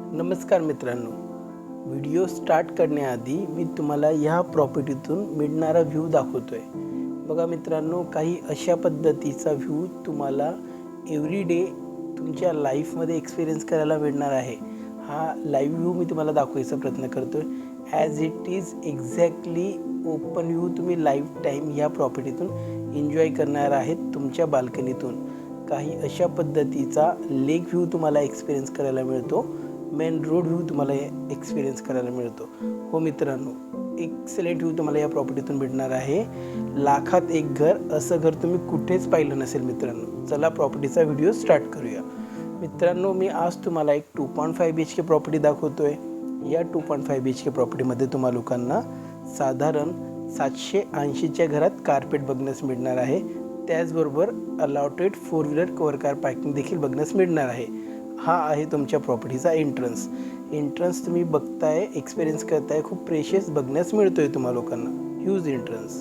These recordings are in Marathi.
नमस्कार मित्रांनो. व्हिडिओ स्टार्ट करण्याआधी मी तुम्हाला ह्या प्रॉपर्टीतून मिळणारा व्ह्यू दाखवतो आहे बघा मित्रांनो काही अशा पद्धतीचा व्ह्यू तुम्हाला एव्हरी डे तुमच्या लाईफमध्ये एक्सपिरियन्स करायला मिळणार आहे. हा लाईव्ह व्ह्यू मी तुम्हाला दाखवायचा प्रयत्न करतो आहे as it is exactly open view तुम्ही लाईफ टाईम ह्या प्रॉपर्टीतून एन्जॉय करणार आहेत तुमच्या बाल्कनीतून. काही अशा पद्धतीचा लेक व्ह्यू तुम्हाला एक्सपिरियन्स करायला मिळतो. मेन रोड व्ह्यू तुम्हाला एक्सपिरियन्स करायला मिळतो. हो मित्रांनो एक्सलेंट व्ह्यू तुम्हाला या प्रॉपर्टीतून भेटणार आहे. लाखात एक घर असं घर तुम्ही कुठेच पाहिलं नसेल मित्रांनो. चला प्रॉपर्टीचा व्हिडिओ स्टार्ट करूया. मित्रांनो मी आज तुम्हाला एक two point five B H K property दाखवतो आहे या two point five B H K प्रॉपर्टीमध्ये तुम्हा लोकांना साधारण सातशे ऐंशीच्या घरात कार्पेट बघण्यास मिळणार आहे. त्याचबरोबर allotted four wheeler cover car parking देखील बघण्यास मिळणार आहे. हा आहे तुमच्या प्रॉपर्टीचा एंट्रन्स एंट्रन्स तुम्ही बघताय एक्सपिरियन्स करताय खूप प्रेशियस बघण्यास मिळतो आहे तुम्हा लोकांना. ह्यूज एंट्रन्स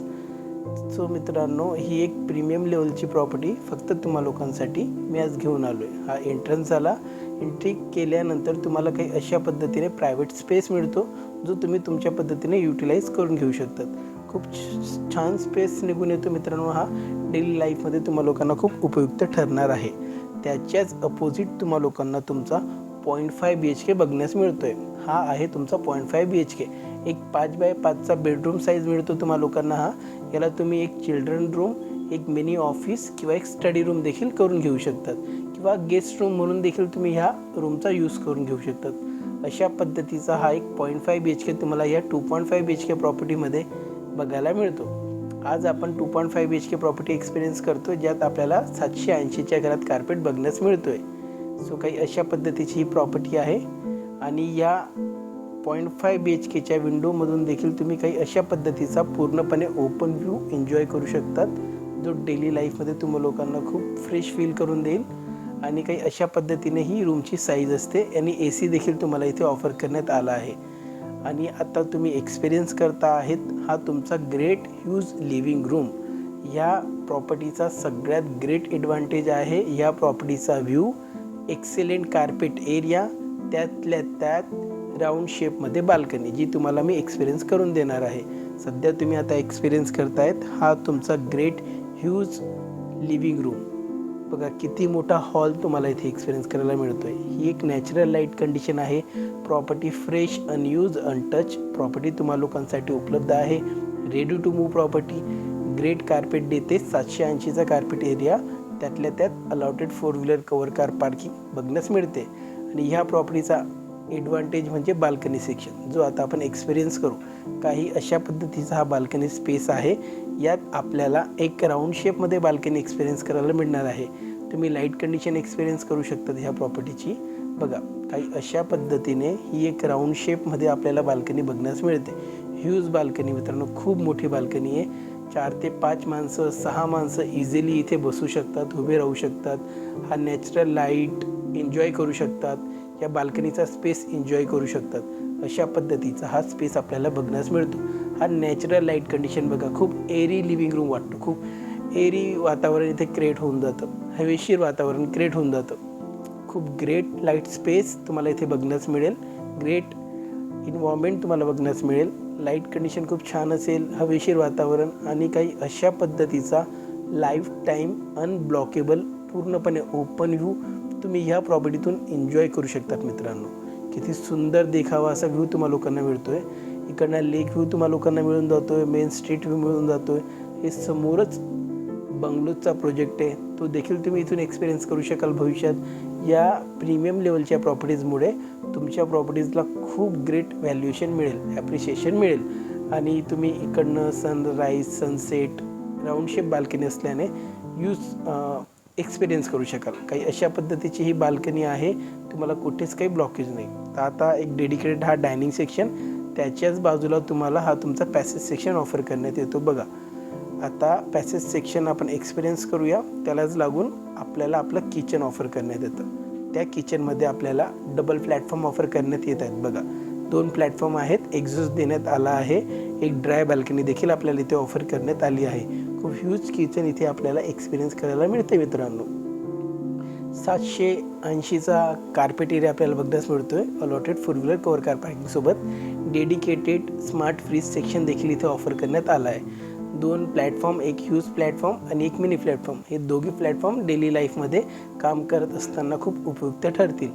सो मित्रांनो ही एक प्रीमियम लेवलची प्रॉपर्टी फक्त तुम्हा लोकांसाठी मी आज घेऊन आलो आहे हा एंट्रन्स झाला. एंट्री केल्यानंतर तुम्हाला काही अशा पद्धतीने प्रायव्हेट स्पेस मिळतो जो तुम्ही तुमच्या पद्धतीने युटिलाइज करून घेऊ शकतात. खूप छ- छान स्पेस निघून येतो मित्रांनो हा. डेली लाईफमध्ये तुम्हा लोकांना खूप उपयुक्त ठरणार आहे. त्याच्याच अपोजिट तुम्हा लोकांना तुमचा point five B H K बघण्यास मिळतो आहे हा आहे तुमचा point five B H K एक पाच बाय पाचचा बेडरूम साईज मिळतो तुम्हा लोकांना हा. याला तुम्ही एक चिल्ड्रन रूम एक मिनी ऑफिस किंवा एक स्टडी रूम देखील करून घेऊ शकतात. किंवा गेस्ट रूम म्हणून देखील तुम्ही ह्या रूमचा यूज करून घेऊ शकतात. अशा पद्धतीचा हा एक point five B H K तुम्हाला या two point five B H K प्रॉपर्टीमध्ये बघायला मिळतो. आज आपण two point five B H K property experience करतो ज्यात आपल्याला सातशे ऐंशीच्या घरात कार्पेट बघण्यास मिळतो आहे सो काही अशा पद्धतीची ही प्रॉपर्टी आहे. आणि या पॉईंट फाय बी एच केच्या विंडोमधून देखील तुम्ही काही अशा पद्धतीचा पूर्णपणे ओपन व्ह्यू एन्जॉय करू शकतात जो डेली लाईफमध्ये तुम्हा लोकांना खूप फ्रेश फील करून देईल. आणि काही अशा पद्धतीने ही रूमची साईज असते आणि ए सी देखील तुम्हाला इथे ऑफर करण्यात आला आहे. आणि आता तुम्ही एक्सपिरियन्स करता आहेत हा तुमचा ग्रेट ह्यूज लिव्हिंग रूम या प्रॉपर्टीचा सगळ्यात ग्रेट ॲडव्हान्टेज आहे या प्रॉपर्टीचा व्ह्यू एक्सेलेंट कार्पेट एरिया त्यातल्या त्यात राऊंड शेपमध्ये बाल्कनी जी तुम्हाला मी एक्सपिरियन्स करून देणार आहे. सध्या तुम्ही आता एक्सपिरियन्स करतायत हा तुमचा ग्रेट ह्यूज लिव्हिंग रूम बघा किती मोठा हॉल तुम्हाला इथे एक्सपिरियन्स करायला मिळतो आहे ही एक नॅचरल लाइट कंडिशन आहे. Property fresh unused untouched property तुम्हाला लोकांसाठी उपलब्ध आहे. Ready to move property great carpet देते. सातशे ऐंशीचा कार्पेट एरिया त्यातल्या त्यात allotted four wheeler cover car parking बघण्यास मिळते. आणि ह्या प्रॉपर्टीचा ॲडव्हान्टेज म्हणजे बाल्कनी सेक्शन जो आता आपण एक्सपिरियन्स करू. काही अशा पद्धतीचा हा बाल्कनी स्पेस आहे. यात आपल्याला एक राऊंड शेपमध्ये बाल्कनी एक्सपिरियन्स करायला मिळणार आहे. तुम्ही लाइट कंडिशन एक्सपिरियन्स करू शकतात ह्या प्रॉपर्टीची बघा काही अशा पद्धतीने ही एक राऊंड शेपमध्ये आपल्याला बाल्कनी बघण्यास मिळते. ह्यूज बाल्कनी मित्रांनो खूप मोठी बाल्कनी आहे. चार ते पाच माणसं सहा माणसं इझिली इथे बसू शकतात उभे राहू शकतात. हा नॅचरल लाइट एन्जॉय करू शकतात. या बाल्कनीचा स्पेस एन्जॉय करू शकतात. अशा पद्धतीचा हा स्पेस आपल्याला बघण्यास मिळतो. हा नॅचरल लाइट कंडिशन बघा. खूप एरी लिव्हिंग रूम वाटतो. खूप एरी वातावरण इथे क्रिएट होऊन जातं. हवेशीर वातावरण क्रिएट होऊन जातं. खूप ग्रेट लाइट स्पेस तुम्हाला इथे बघण्यास मिळेल. ग्रेट इन्व्हॉर्मेंट तुम्हाला बघण्यास मिळेल. लाइट कंडिशन खूप छान असेल. हवेशीर वातावरण आणि काही अशा पद्धतीचा लाईफ टाईम अनब्लॉकेबल पूर्णपणे ओपन व्ह्यू तुम्ही ह्या प्रॉपर्टीतून एन्जॉय करू शकतात मित्रांनो. किती सुंदर देखावा असा व्ह्यू तुम्हाला लोकांना मिळतो आहे इकडनं लेक व्ह्यू तुम्हाला लोकांना मिळून जातो आहे मेन स्ट्रीट व्ह्यू मिळून जातो आहे हे समोरच बंगलोजचा प्रोजेक्ट आहे. तो देखील तुम्ही इथून एक्सपिरियन्स करू शकाल भविष्यात. या प्रीमियम लेवलच्या प्रॉपर्टीजमुळे तुमच्या प्रॉपर्टीजला खूप ग्रेट व्हॅल्युएशन मिळेल ॲप्रिशिएशन मिळेल. आणि तुम्ही इकडनं sunrise sunset round shape balcony असल्याने यूज एक्सपिरियन्स करू शकाल. काही अशा पद्धतीची ही बाल्कनी आहे. तुम्हाला कुठेच काही ब्लॉकेज नाही. तर आता एक डेडिकेटेड हा डायनिंग सेक्शन त्याच्याच बाजूला तुम्हाला हा तुमचा पॅसेज सेक्शन ऑफर करण्यात येतो बघा. आता पॅसेज सेक्शन आपण एक्सपिरियन्स करूया. त्यालाच लागून आपल्याला आपलं किचन ऑफर करण्यात येतं. त्या किचनमध्ये आपल्याला डबल प्लॅटफॉर्म ऑफर करण्यात येत आहेत बघा. दोन प्लॅटफॉर्म आहेत. एक्झॉस्ट देण्यात आला आहे. एक ड्राय बाल्कनी देखील आपल्याला इथे ऑफर करण्यात आली आहे. खूप ह्यूज किचन इथे आपल्याला एक्सपिरियन्स करायला मिळते मित्रांनो. सातशे ऐंशीचा कार्पेट एरिया आपल्याला बघण्यास मिळतो आहे allotted four wheeler cover car पार्किंगसोबत dedicated smart fridge section देखील इथे ऑफर करण्यात आला आहे. दोन प्लॅटफॉर्म एक ह्यूज प्लॅटफॉर्म आणि एक मिनी प्लॅटफॉर्म हे दोघी प्लॅटफॉर्म डेली लाईफमध्ये काम करत असताना खूप उपयुक्त ठरतील.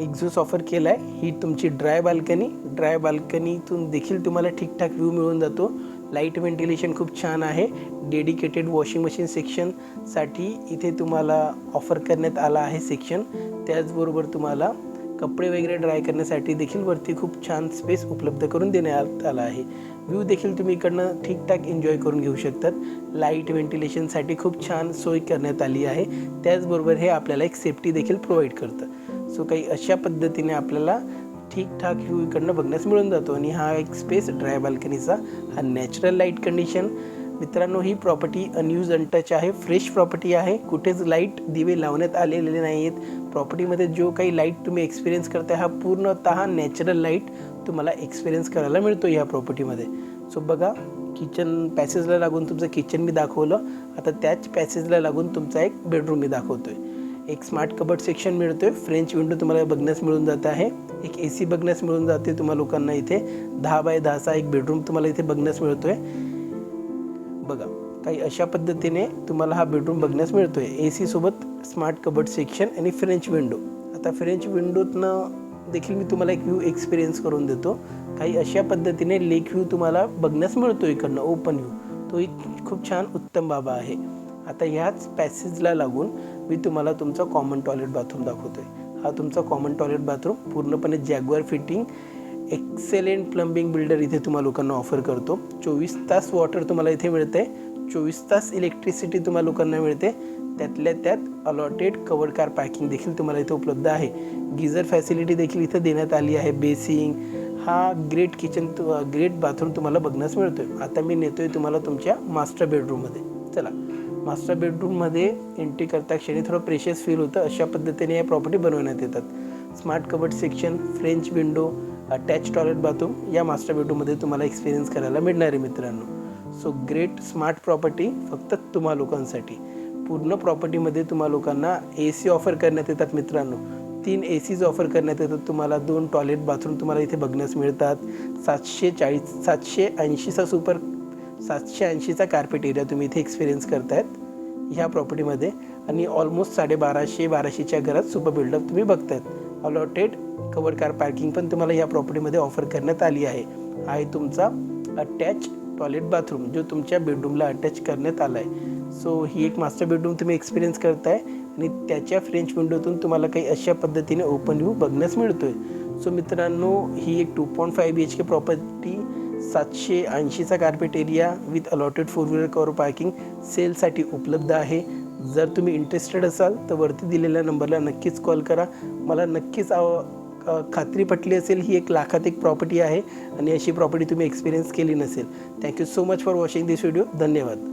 एक्झॉस्ट ऑफर केला आहे ही तुमची ड्राय बाल्कनी ड्राय बाल्कनीतून देखील तुम्हाला ठीकठाक व्ह्यू मिळून जातो. लाइट व्हेंटिलेशन खूप छान आहे. डेडिकेटेड वॉशिंग मशीन सेक्शनसाठी इथे तुम्हाला ऑफर करण्यात आला आहे सेक्शन. त्याचबरोबर तुम्हाला कपडे वगैरे ड्राय करण्यासाठी देखील वरती खूप छान स्पेस उपलब्ध करून देण्यात आला आहे. व्ह्यू देखील तुम्ही इकडनं ठीकठाक एन्जॉय करून घेऊ शकतात. लाइट व्हेंटिलेशनसाठी खूप छान सोय करण्यात आली आहे. त्याचबरोबर हे आपल्याला एक सेफ्टी देखील प्रोव्हाइड करतं. सो काही अशा पद्धतीने आपल्याला ठीकठाक व्ह्यू इकडनं बघण्यास मिळून जातो. आणि हा एक स्पेस ड्राय बाल्कनीचा हा नॅचरल लाइट कंडिशन मित्रांनो ही प्रॉपर्टी अनयूज अनटच आहे. फ्रेश प्रॉपर्टी आहे. कुठेच लाइट दिवे लावण्यात आलेले नाही आहेत प्रॉपर्टीमध्ये जो काही लाइट तुम्ही एक्सपिरियन्स करताय हा पूर्णतः नॅचरल लाइट तुम्हाला एक्सपिरियन्स करायला मिळतो या प्रॉपर्टीमध्ये सो बघा किचन पॅसेजला लागून तुमचं किचन मी दाखवलं. आता त्याच पॅसेजला लागून तुमचा एक बेडरूम मी दाखवतो आहे एक स्मार्ट कबड सेक्शन मिळतो आहे फ्रेंच विंडो तुम्हाला बघण्यास मिळून जात आहे. एक ए सी बघण्यास मिळून जाते तुम्हा लोकांना इथे. दहा बाय दहाचा एक बेडरूम तुम्हाला इथे बघण्यास मिळतोय. बघा काही अशा पद्धतीने तुम्हाला हा बेडरूम बघण्यास मिळतोय. ए सी सोबत स्मार्ट कबड सेक्शन आणि फ्रेंच विंडो आता फ्रेंच विंडोतनं देखील मी तुम्हाला एक व्ह्यू एक्सपिरियन्स करून देतो. काही अशा पद्धतीने लेक व्ह्यू तुम्हाला बघण्यास मिळतो इकडनं ओपन व्ह्यू तो एक खूप छान उत्तम बाबा आहे. आता ह्याच पॅसेजला लागून मी तुम्हाला तुमचा कॉमन टॉयलेट बाथरूम दाखवतोय. हा तुमचा कॉमन टॉयलेट बाथरूम पूर्णपणे Jaguar fitting excellent plumbing builder इथे तुम्हाला लोकांना ऑफर करतो. चोवीस तास वॉटर तुम्हाला इथे मिळते. चोवीस तास इलेक्ट्रिसिटी तुम्हाला लोकांना मिळते. त्यातल्या त्यात अलॉटेड कवर कार पॅकिंग देखील तुम्हाला इथे उपलब्ध आहे. गिझर फॅसिलिटी देखील इथे देण्यात आली आहे. बेसिंग हा ग्रेट किचन ग्रेट बाथरूम तुम्हाला बघण्यास मिळतोय. आता मी नेतोय तुम्हाला तुमच्या मास्टर बेडरूममध्ये चला. मास्टर बेडरूममध्ये एंट्री करता क्षणी थोडं प्रेशियस फील होतं. अशा पद्धतीने या प्रॉपर्टी बनवण्यात येतात. Smart cupboard section French window attach toilet bathroom या मास्टर बेडरूममध्ये तुम्हाला एक्सपिरियन्स करायला मिळणार आहे मित्रांनो. सो ग्रेट स्मार्ट प्रॉपर्टी फक्त तुम्हा लोकांसाठी. पूर्ण प्रॉपर्टीमध्ये तुम्हा लोकांना ए सी ऑफर करण्यात येतात मित्रांनो. तीन ए सीज ऑफर करण्यात येतात. तुम्हाला दोन टॉयलेट बाथरूम तुम्हाला इथे बघण्यास मिळतात. सातशे चाळीस सातशे ऐंशीचा सुपर सातशे ऐंशीचा कार्पेट एरिया तुम्ही इथे एक्सपिरियन्स करतायत ह्या प्रॉपर्टीमध्ये आणि ऑलमोस्ट साडेबाराशे बाराशेच्या घरात सुपर बिल्डअप तुम्ही बघतायत. अलॉटेड कवर कार पार्किंग पण तुम्हाला या प्रॉपर्टीमध्ये ऑफर करण्यात आली आहे. आहे तुमचा अटॅच टॉयलेट बाथरूम जो तुमच्या बेडरूमला अटॅच करण्यात आला आहे सो ही एक मास्टर बेडरूम तुम्ही एक्सपिरियन्स करताय आणि त्याच्या फ्रेंच विंडोतून तुम्हाला काही अशा पद्धतीने ओपन व्ह्यू बघण्यास मिळतोय. सो मित्रांनो ही एक two point five B H K property सातशे ऐंशीचा carpet area with allotted four wheeler cover parking सेलसाठी उपलब्ध आहे. जर तुम्ही इंटरेस्टेड असाल तर वरती दिलेल्या नंबरला नक्कीच कॉल करा. मला नक्कीच आव खात्री पटली असेल ही एक लाखात एक प्रॉपर्टी आहे आणि अशी प्रॉपर्टी तुम्ही एक्सपिरियन्स केली नसेल. Thank you so much for watching this video धन्यवाद.